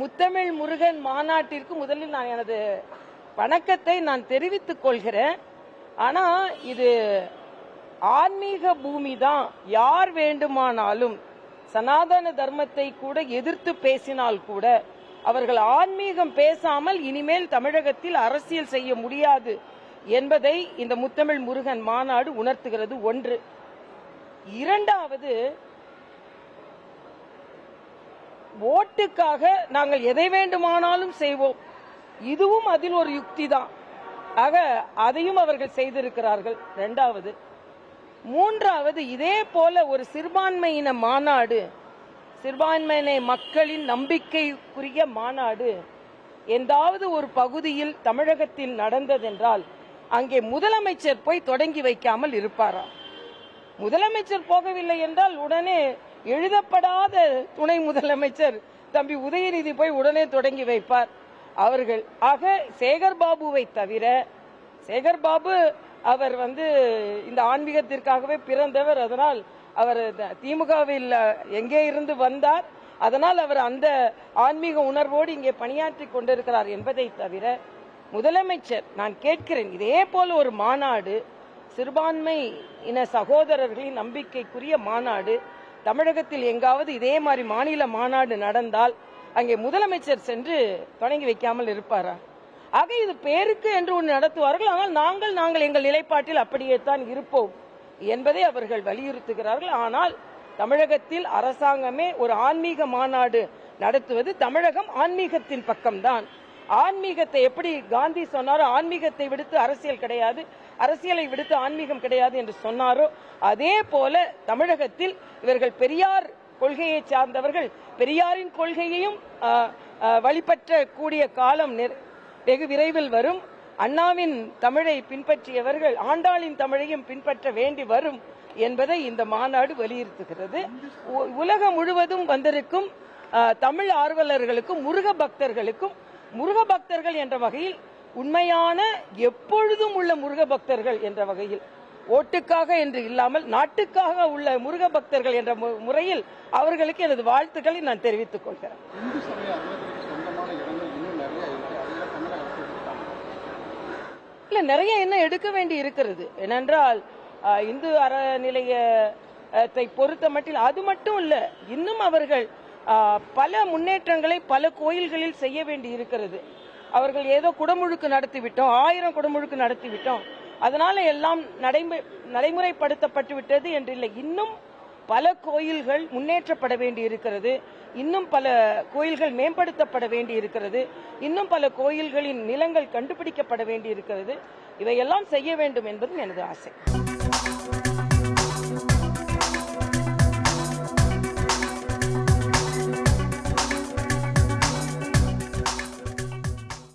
முத்தமிழ் முருகன் மாநாட்டிற்கு முதலில் நான் எனது வணக்கத்தை நான் தெரிவித்துக் கொள்கிறேன். ஆனா இது ஆன்மீக பூமி தான் யார் வேண்டுமானாலும் சனாதன தர்மத்தை கூட எதிர்த்து பேசினால் கூட அவர்கள் ஆன்மீகம் பேசாமல் இனிமேல் தமிழகத்தில் அரசியல் செய்ய முடியாது என்பதை இந்த முத்தமிழ் முருகன் மாநாடு உணர்த்துகிறது. ஒன்று. இரண்டாவது ஓட்டுக்காக நாங்கள் எதை வேண்டுமானாலும் செய்வோம். இதுவும் அதில் ஒரு யுக்தி தான். ஆக அதையும் அவர்கள் செய்திருக்கிறார்கள். ரெண்டாவது மூன்றாவது இதே போல ஒரு சிறுபான்மையின மாநாடு சிறுபான்மையின மக்களின் நம்பிக்கைக்குரிய மாநாடு எந்தாவது ஒரு பகுதியில் தமிழகத்தில் நடந்ததென்றால் அங்கே முதலமைச்சர் போய் தொடங்கி வைக்காமல் இருப்பாரா? முதலமைச்சர் போகவில்லை என்றால் உடனே எழுதப்படாத துணை முதலமைச்சர் தம்பி உதயநிதி போய் உடனே தொடங்கி வைப்பார். அவர்கள் ஆக சேகர் பாபுவை தவிர சேகர் பாபு அவர் வந்து இந்த ஆன்மீகத்திற்காகவே பிறந்தவர். அதனால் அவர் த- திமுகவில் எங்கே இருந்து வந்தார் அதனால் அவர் அந்த ஆன்மீக உணர்வோடு இங்கே பணியாற்றி கொண்டிருக்கிறார் என்பதை தவிர முதலமைச்சர் நான் கேட்கிறேன் இதே போல ஒரு மாநாடு சிறுபான்மை இன சகோதரர்களின் நம்பிக்கைக்குரிய மாநாடு. தமிழகத்தில் எங்காவது இதே மாதிரி மாநில மாநாடு நடந்தால் அங்கே முதலமைச்சர் சென்று தொடங்கி வைக்காமல் இருப்பாரா? ஆக இது பேருக்கு என்று ஒன்று நடத்துவார்கள். ஆனால் நாங்கள் நாங்கள் எங்கள் நிலைப்பாட்டில் அப்படியே தான் இருப்போம் என்பதை அவர்கள் வலியுறுத்துகிறார்கள். ஆனால் தமிழகத்தில் அரசாங்கமே ஒரு ஆன்மீக மாநாடு நடத்துவது தமிழகம் ஆன்மீகத்தின் பக்கம்தான். ஆன்மீகத்தை எப்படி காந்தி சொன்னாரோ ஆன்மீகத்தை விடுத்து அரசியல் கிடையாது. அரசியலை விடுத்து ஆன்மீகம் கிடையாது என்று சொன்னாரோ அதே போல தமிழகத்தில் இவர்கள் பெரியார் கொள்கையை சார்ந்தவர்கள் பெரியாரின் கொள்கையையும் வழிபற்ற கூடிய வழிபற்றக்கூடிய காலம் நெரு- வெகு விரைவில் வரும். அண்ணாவின் தமிழை பின்பற்றியவர்கள் ஆண்டாளின் தமிழையும் பின்பற்ற வேண்டி வரும் என்பதை இந்த மாநாடு வலியுறுத்துகிறது. உ- உலகம் முழுவதும் வந்திருக்கும் தமிழ் ஆர்வலர்களுக்கும் முருக பக்தர்களுக்கும் முருக பக்தர்கள் என்ற வகையில் உண்மையான எப்பொழுதும் உள்ள முருக பக்தர்கள் என்ற வகையில் ஓட்டுக்காக என்று இல்லாமல் நாட்டுக்காக உள்ள முருக பக்தர்கள் என்ற முறையில் அவர்களுக்கு எனது வாழ்த்துக்களை நான் தெரிவித்துக் கொள்கிறேன். இல்ல நிறைய இன்னும் எடுக்க வேண்டி இருக்கிறது. ஏனென்றால் இந்து அறநிலையத்தை பொறுத்த மட்டில் அது மட்டும் இல்ல இன்னும் அவர்கள் பல முன்னேற்றங்களை பல கோயில்களில் செய்ய வேண்டி இருக்கிறது. அவர்கள் ஏதோ குடமுழுக்கு நடத்திவிட்டோம் ஆயிரம் குடமுழுக்கு நடத்திவிட்டோம். அதனால எல்லாம் நடைமுறை நடைமுறைப்படுத்தப்பட்டு விட்டது என்றில்லை. இன்னும் பல கோயில்கள் முன்னேற்றப்பட வேண்டி இருக்கிறது. இன்னும் பல கோயில்கள் மேம்படுத்தப்பட வேண்டி இருக்கிறது. இன்னும் பல கோயில்களின் நிலங்கள் கண்டுபிடிக்கப்பட வேண்டி இருக்கிறது. இவையெல்லாம் செய்ய வேண்டும் என்பதும் எனது ஆசை.